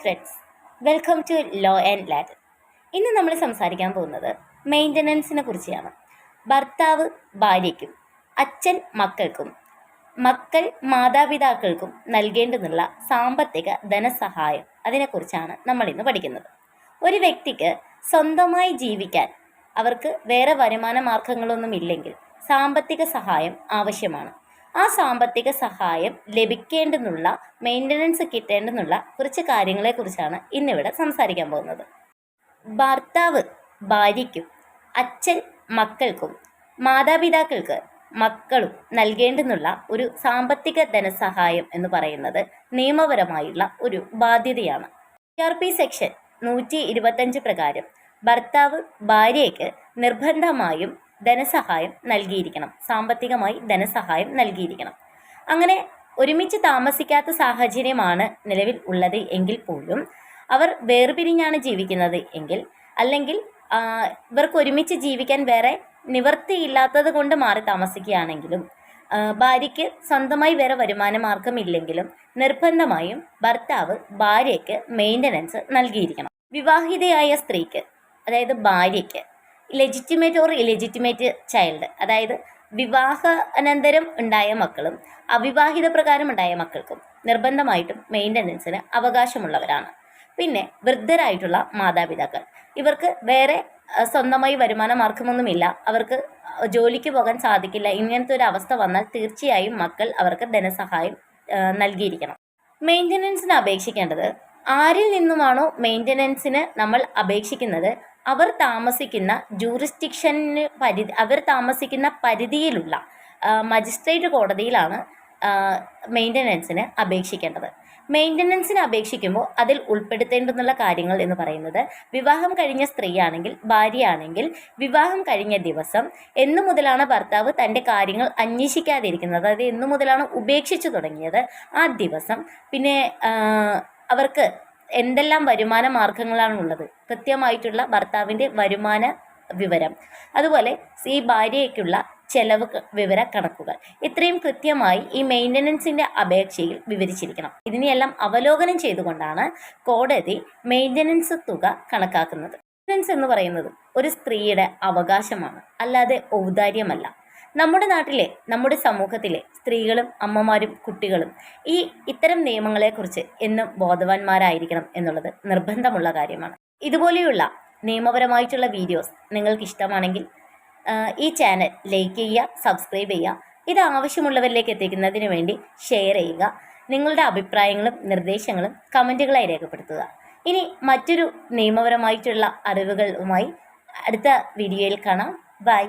Friends welcome to law and ലാറ്റ് ഇന്ന് നമ്മൾ സംസാരിക്കാൻ പോകുന്നത് മെയിന്റനൻസിനെ കുറിച്ചാണ്. ഭർത്താവ് ഭാര്യയ്ക്കും അച്ഛൻ മക്കൾക്കും മക്കൾ മാതാപിതാക്കൾക്കും നൽകേണ്ടുന്നുള്ള സാമ്പത്തിക ധനസഹായം അതിനെക്കുറിച്ചാണ് നമ്മൾ ഇന്ന് പഠിക്കുന്നത്. ഒരു വ്യക്തിക്ക് സ്വന്തമായി ജീവിക്കാൻ അവർക്ക് വേറെ വരുമാന മാർഗങ്ങളൊന്നും ഇല്ലെങ്കിൽ സാമ്പത്തിക സഹായം ആവശ്യമാണ്. ആ സാമ്പത്തിക സഹായം ലഭിക്കേണ്ടെന്നുള്ള മെയിന്റനൻസ് കിട്ടേണ്ടെന്നുള്ള കുറച്ച് കാര്യങ്ങളെക്കുറിച്ചാണ് ഇന്നിവിടെ സംസാരിക്കാൻ പോകുന്നത്. ഭർത്താവ് ഭാര്യയ്ക്കും അച്ഛൻ മക്കൾക്കും മാതാപിതാക്കൾക്ക് മക്കളും നൽകേണ്ടെന്നുള്ള ഒരു സാമ്പത്തിക ധനസഹായം എന്ന് പറയുന്നത് നിയമപരമായുള്ള ഒരു ബാധ്യതയാണ്. സി ആർ പി സെക്ഷൻ നൂറ്റി ഇരുപത്തഞ്ച് പ്രകാരം ഭർത്താവ് ഭാര്യയ്ക്ക് നിർബന്ധമായും ധനസഹായം നൽകിയിരിക്കണം. സാമ്പത്തികമായി ധനസഹായം നൽകിയിരിക്കണം. അങ്ങനെ ഒരുമിച്ച് താമസിക്കാത്ത സാഹചര്യമാണ് നിലവിൽ ഉള്ളത് എങ്കിൽ പോലും അവർ വേർപിരിഞ്ഞാണ് ജീവിക്കുന്നത് എങ്കിൽ അല്ലെങ്കിൽ ഇവർക്ക് ഒരുമിച്ച് ജീവിക്കാൻ വേറെ നിവൃത്തിയില്ലാത്തത് കൊണ്ട് മാറി താമസിക്കുകയാണെങ്കിലും ഭാര്യയ്ക്ക് സ്വന്തമായി വേറെ വരുമാന മാർഗമില്ലെങ്കിലും നിർബന്ധമായും ഭർത്താവ് ഭാര്യയ്ക്ക് മെയിന്റനൻസ് നൽകിയിരിക്കണം. വിവാഹിതയായ സ്ത്രീക്ക് അതായത് ഭാര്യയ്ക്ക് ലെജിറ്റിമേറ്റ് ഓർ ഇലെജിറ്റിമേറ്റ് ചൈൽഡ് അതായത് വിവാഹ അനന്തരം ഉണ്ടായ മക്കളും അവിവാഹിത പ്രകാരം ഉണ്ടായ മക്കൾക്കും നിർബന്ധമായിട്ടും മെയിന്റനൻസിന് അവകാശമുള്ളവരാണ്. പിന്നെ വൃദ്ധരായിട്ടുള്ള മാതാപിതാക്കൾ. ഇവർക്ക് വേറെ സ്വന്തമായി വരുമാന മാർഗമൊന്നുമില്ല അവർക്ക് ജോലിക്ക് പോകാൻ സാധിക്കില്ല. ഇങ്ങനത്തെ ഒരു അവസ്ഥ വന്നാൽ തീർച്ചയായും മക്കൾ അവർക്ക് ധനസഹായം നൽകിയിരിക്കണം. മെയിന്റനൻസിന് അപേക്ഷിക്കേണ്ടത് ആരിൽ നിന്നുമാണോ മെയിന്റനൻസിന് നമ്മൾ അപേക്ഷിക്കുന്നത്? അവർ താമസിക്കുന്ന ജൂറിസ്ഡിക്ഷന് പരിധി അവർ താമസിക്കുന്ന പരിധിയിലുള്ള മജിസ്ട്രേറ്റ് കോടതിയിലാണ് മെയിന്റനൻസിന് അപേക്ഷിക്കേണ്ടത്. മെയിന്റനൻസിന് അപേക്ഷിക്കുമ്പോൾ അതിൽ ഉൾപ്പെടുത്തേണ്ടുന്നുള്ള കാര്യങ്ങൾ എന്ന് പറയുന്നത് വിവാഹം കഴിഞ്ഞ സ്ത്രീയാണെങ്കിൽ ഭാര്യയാണെങ്കിൽ വിവാഹം കഴിഞ്ഞ ദിവസം എന്നു മുതലാണ് ഭർത്താവ് തന്റെ കാര്യങ്ങൾ അന്വേഷിക്കാതിരിക്കുന്നത്. അതായത് എന്നു മുതലാണ് ഉപേക്ഷിച്ചു തുടങ്ങിയത് ആ ദിവസം. പിന്നെ അവർക്ക് എന്തെല്ലാം വരുമാന മാർഗങ്ങളാണുള്ളത്? കൃത്യമായിട്ടുള്ള ഭർത്താവിന്റെ വരുമാന വിവരം. അതുപോലെ ഈ ഭാര്യയ്ക്കുള്ള ചെലവ് വിവര കണക്കുകൾ. ഇത്രയും കൃത്യമായി ഈ മെയിന്റനൻസിന്റെ അപേക്ഷയിൽ വിവരിച്ചിരിക്കണം. ഇതിനെയെല്ലാം അവലോകനം ചെയ്തുകൊണ്ടാണ് കോടതി മെയിന്റനൻസ് തുക കണക്കാക്കുന്നത്. മെയിന്റനൻസ് എന്ന് പറയുന്നത് ഒരു സ്ത്രീയുടെ അവകാശമാണ്. അല്ലാതെ ഔദാര്യമല്ല. നമ്മുടെ നാട്ടിലെ നമ്മുടെ സമൂഹത്തിലെ സ്ത്രീകളും അമ്മമാരും കുട്ടികളും ഈ ഇത്തരം നിയമങ്ങളെക്കുറിച്ച് എന്നും ബോധവാന്മാരായിരിക്കണം എന്നുള്ളത് നിർബന്ധമുള്ള കാര്യമാണ്. ഇതുപോലെയുള്ള നിയമപരമായിട്ടുള്ള വീഡിയോസ് നിങ്ങൾക്ക് ഇഷ്ടമാണെങ്കിൽ ഈ ചാനൽ ലൈക്ക് ചെയ്യുക സബ്സ്ക്രൈബ് ചെയ്യുക ഇത് ആവശ്യമുള്ളവരിലേക്ക് എത്തിക്കുന്നതിന് വേണ്ടി ഷെയർ ചെയ്യുക നിങ്ങളുടെ അഭിപ്രായങ്ങളും നിർദ്ദേശങ്ങളും കമന്റുകളായി രേഖപ്പെടുത്തുക. ഇനി മറ്റൊരു നിയമപരമായിട്ടുള്ള അറിവുകളുമായി അടുത്ത വീഡിയോയിൽ കാണാം. ബൈ.